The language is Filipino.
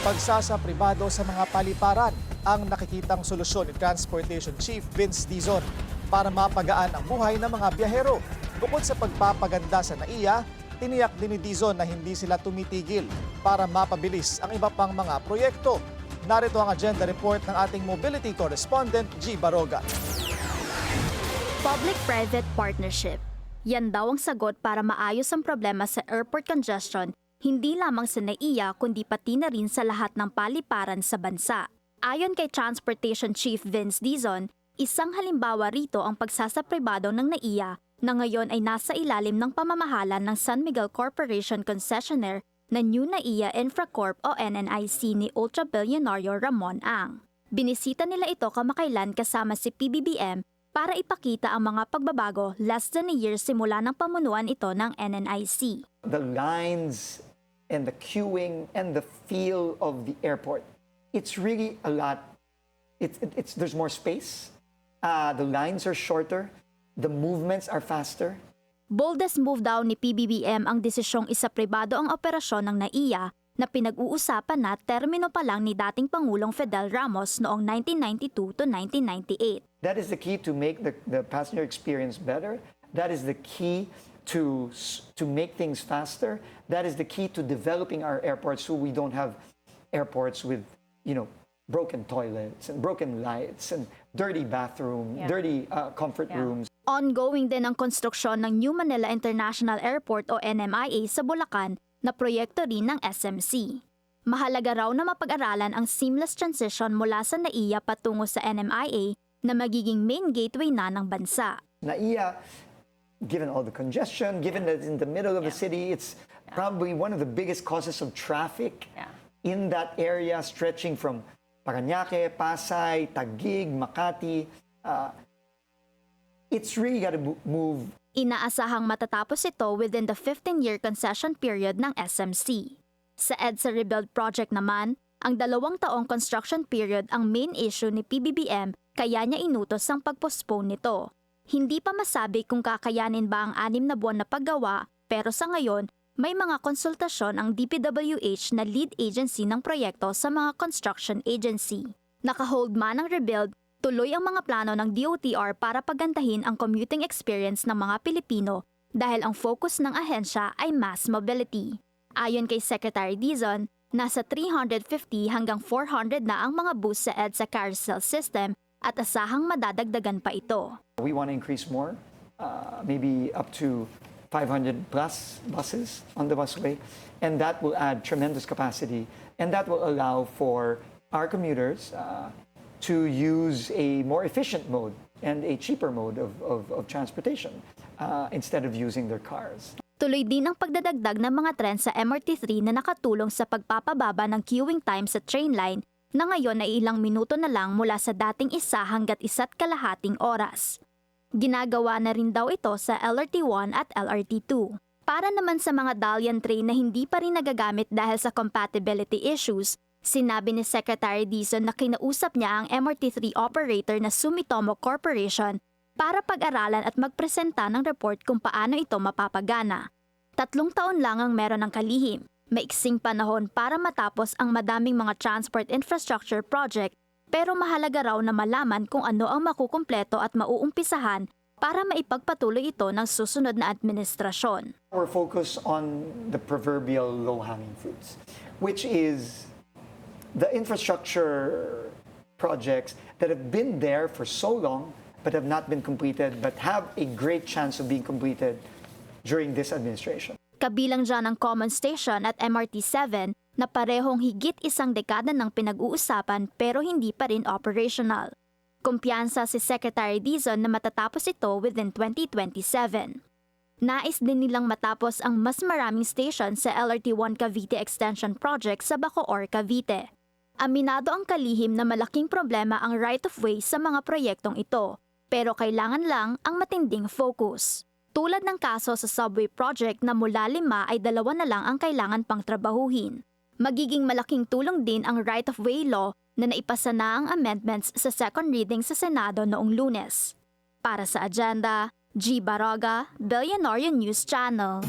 Pagsasapribado sa mga paliparan ang nakikitang solusyon ni Transportation Chief Vince Dizon para mapagaan ang buhay ng mga biyahero. Bukod sa pagpapaganda sa NAIA, tiniyak din ni Dizon na hindi sila tumitigil para mapabilis ang iba pang mga proyekto. Narito ang agenda report ng ating mobility correspondent G. Baroga. Public-private partnership. Yan daw ang sagot para maayos ang problema sa airport congestion, hindi lamang sa NAIA kundi pati na rin sa lahat ng paliparan sa bansa. Ayon kay Transportation Chief Vince Dizon, isang halimbawa rito ang pagsasapribado ng NAIA na ngayon ay nasa ilalim ng pamamahala ng San Miguel Corporation concessionaire na New NAIA Infracorp o NNIC ni ultra-billionario Ramon Ang. Binisita nila ito kamakailan kasama si PBBM para ipakita ang mga pagbabago less than a year simula ng pamunuan ito ng NNIC. the lines and the queuing and the feel of the airport. It's really a lot. It's, it- it's, there's more space. Uh, the lines are shorter. The movements are faster. Boldest move daw ni PBBM ang desisyong isapribado ang operasyon ng NAIA na pinag-uusapan na termino pa lang ni dating Pangulong Fidel Ramos noong 1992 to 1998. That is the key to make the, the passenger experience better. That is the key to, to make things faster. That is the key to developing our airports so we don't have airports with, you know, broken toilets and broken lights and dirty bathroom, dirty uh, comfort rooms. Ongoing din ang konstruksyon ng New Manila International Airport o NMIA sa Bulacan na proyekto rin ng SMC. Mahalaga raw na mapag-aralan ang seamless transition mula sa NAIA patungo sa NMIA na magiging main gateway na ng bansa. Naiya, given all the congestion, given that it's in the middle of the city, it's probably one of the biggest causes of traffic in that area, stretching from Paranaque, Pasay, Taguig, Makati. Uh, it's really got to move Inaasahang matatapos ito within the 15-year concession period ng SMC. Sa EDSA Rebuild Project naman, ang dalawang taong construction period ang main issue ni PBBM kaya niya inutos ang pagpostpone nito. Hindi pa masabi kung kakayanin ba ang anim na buwan na paggawa pero sa ngayon, may mga konsultasyon ang DPWH na lead agency ng proyekto sa mga construction agency. Nakahold man ang rebuild, tuloy ang mga plano ng DOTR para pagandahin ang commuting experience ng mga Pilipino dahil ang focus ng ahensya ay mass mobility. Ayon kay Secretary Dizon, nasa 350 hanggang 400 na ang mga bus sa EDSA carousel system at asahang madadagdagan pa ito. We want to increase more, uh, maybe up to 500 plus buses on the busway, and that will add tremendous capacity, and that will allow for our commuters uh, to use a more efficient mode and a cheaper mode of, of, of transportation uh, instead of using their cars. Tuloy din ang pagdadagdag ng mga tren sa MRT3 na nakatulong sa pagpapababa ng queuing time sa train line na ngayon ay ilang minuto na lang mula sa dating isa hanggat isa't kalahating oras. Ginagawa na rin daw ito sa LRT1 at LRT2. Para naman sa mga Dalian train na hindi pa rin nagagamit dahil sa compatibility issues, sinabi ni Secretary Dizon na kinausap niya ang MRT3 operator na Sumitomo Corporation para pag-aralan at magpresenta ng report kung paano ito mapapagana. Tatlong taon lang ang meron ng kalihim. Maiksing panahon para matapos ang madaming mga transport infrastructure project pero mahalaga raw na malaman kung ano ang makukumpleto at mauumpisahan para maipagpatuloy ito ng susunod na administrasyon. We're focused on the proverbial low-hanging fruits, which is the infrastructure projects that have been there for so long but have not been completed but have a great chance of being completed during this administration. Kabilang dyan ang Common Station at MRT-7 na parehong higit isang dekada ng pinag-uusapan pero hindi pa rin operational. Kumpiyansa si Secretary Dizon na matatapos ito within 2027. Nais din nilang matapos ang mas maraming station sa LRT1 Cavite Extension Project sa Bacoor, Cavite. Aminado ang kalihim na malaking problema ang right-of-way sa mga proyektong ito, pero kailangan lang ang matinding focus. Tulad ng kaso sa subway project na mula lima ay dalawa na lang ang kailangan pang trabahuhin. Magiging malaking tulong din ang right-of-way law na naipasa na ang amendments sa second reading sa Senado noong lunes. Para sa agenda, G. Baroga, Billionaire News Channel.